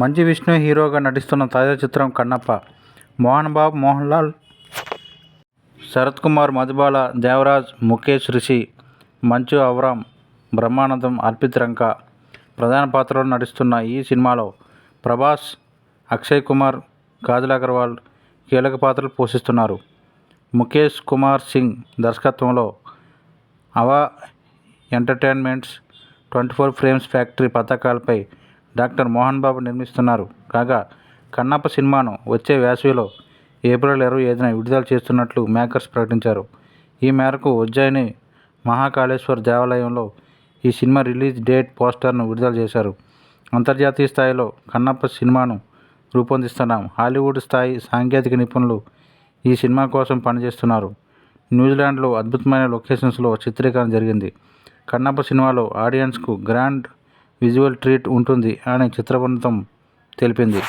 మంచి విష్ణు హీరోగా నటిస్తున్న తాజా చిత్రం కన్నప్ప. మోహన్ బాబు మోహన్ లాల్ శరత్ కుమార్ మధుబాల దేవరాజ్ ముఖేష్ రిషి మంచు అవరామ్ బ్రహ్మానందం అర్పిత్ రంక ప్రధాన పాత్రలో నటిస్తున్న ఈ సినిమాలో ప్రభాస్ అక్షయ్ కుమార్ కాజల్ అగర్వాల్ కీలక పాత్రలు పోషిస్తున్నారు. ముఖేష్ కుమార్ సింగ్ దర్శకత్వంలో Ava entertainments twenty four frames factory పథకాలపై డాక్టర్ మోహన్ బాబు నిర్మిస్తున్నారు. కాగా కన్నప్ప సినిమాను వచ్చే వేసవిలో ఏప్రిల్ ఇరవై ఐదున విడుదల చేస్తున్నట్లు మేకర్స్ ప్రకటించారు. ఈ మేరకు ఉజ్జయిని మహాకాళేశ్వర్ దేవాలయంలో ఈ సినిమా రిలీజ్ డేట్ పోస్టర్ను విడుదల చేశారు. అంతర్జాతీయ స్థాయిలో కన్నప్ప సినిమాను రూపొందిస్తున్నాం హాలీవుడ్ స్థాయి సాంకేతిక నిపుణులు ఈ సినిమా కోసం పనిచేస్తున్నారు. న్యూజిలాండ్లో అద్భుతమైన లొకేషన్స్లో చిత్రీకరణ జరిగింది. కన్నప్ప సినిమాలో ఆడియన్స్కు గ్రాండ్ విజువల్ ట్రీట్ ఉంటుంది అని చిత్ర బృందం తెలిపింది.